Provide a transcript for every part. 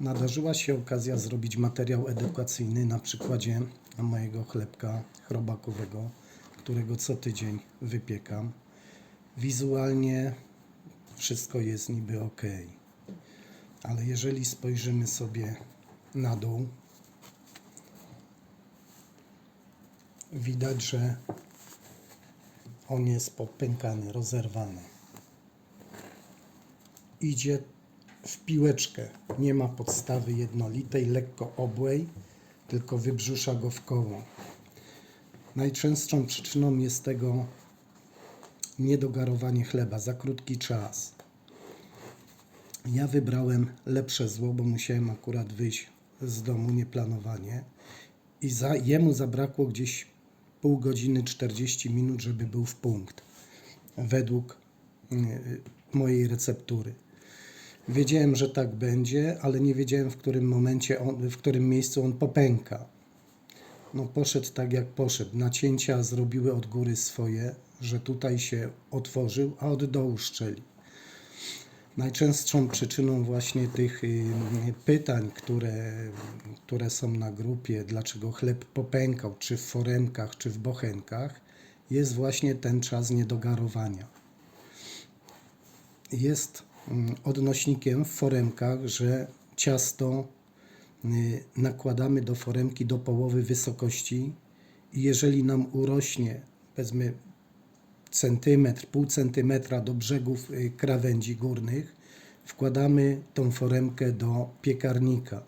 Nadarzyła się okazja zrobić materiał edukacyjny na przykładzie mojego chlebka chrobakowego, którego co tydzień wypiekam. Wizualnie wszystko jest niby ok, ale jeżeli spojrzymy sobie na dół, widać, że on jest popękany, rozerwany. Idzie w piłeczkę. Nie ma podstawy jednolitej, lekko obłej, tylko wybrzusza go w koło. Najczęstszą przyczyną jest tego niedogarowanie chleba za krótki czas. Ja wybrałem lepsze zło, bo musiałem akurat wyjść z domu nieplanowanie i za, jemu zabrakło gdzieś pół godziny, 40 minut, żeby był w punkt według y, mojej receptury. Wiedziałem, że tak będzie, ale nie wiedziałem, w którym momencie, on, w którym miejscu on popęka. No poszedł tak jak poszedł. Nacięcia zrobiły od góry swoje, że tutaj się otworzył, a od dołu szczeli. Najczęstszą przyczyną właśnie tych y, pytań, które, które są na grupie, dlaczego chleb popękał, czy w foremkach, czy w bochenkach, jest właśnie ten czas niedogarowania. Jest odnośnikiem w foremkach, że ciasto y, nakładamy do foremki do połowy wysokości i jeżeli nam urośnie, powiedzmy centymetr, pół centymetra do brzegów y, krawędzi górnych, wkładamy tą foremkę do piekarnika.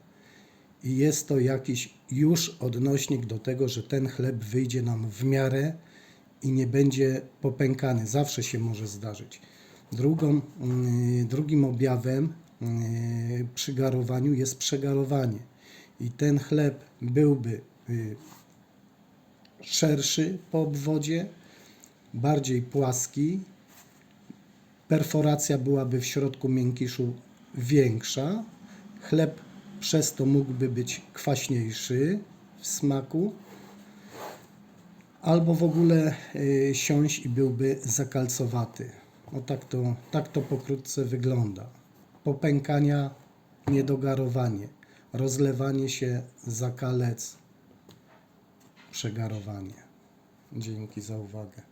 I jest to jakiś już odnośnik do tego, że ten chleb wyjdzie nam w miarę i nie będzie popękany. Zawsze się może zdarzyć. Drugą, y, drugim objawem y, przy garowaniu jest przegarowanie. I ten chleb byłby y, szerszy po obwodzie, bardziej płaski, perforacja byłaby w środku miękiszu większa, chleb przez to mógłby być kwaśniejszy w smaku, albo w ogóle y, siąść i byłby zakalcowaty. No tak to, tak to pokrótce wygląda. Popękania, niedogarowanie, rozlewanie się, zakalec, przegarowanie. Dzięki za uwagę.